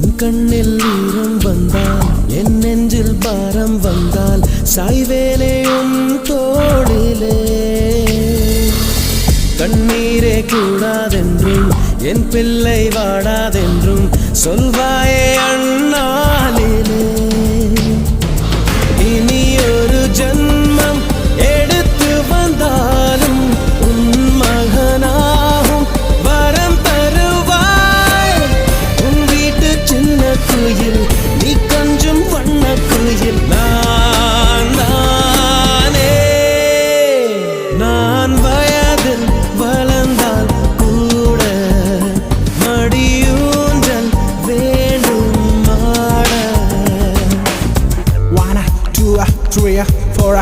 என் கண்ணில் ஈரம் வந்தால் என் நெஞ்சில் பாரம் வந்தால் சாய்வேலையும் உன் தோளிலே. கண்ணீரே கூடாதென்றும் என் பிள்ளை வாடாதென்றும் சொல்வார். குயில் நீ கொஞ்சம் வண்ண குயில். நான் நானே. நான் வயதில் வளர்ந்தால் கூட மடியூன்றல் வேண்டும் ஆட One, two, three, four,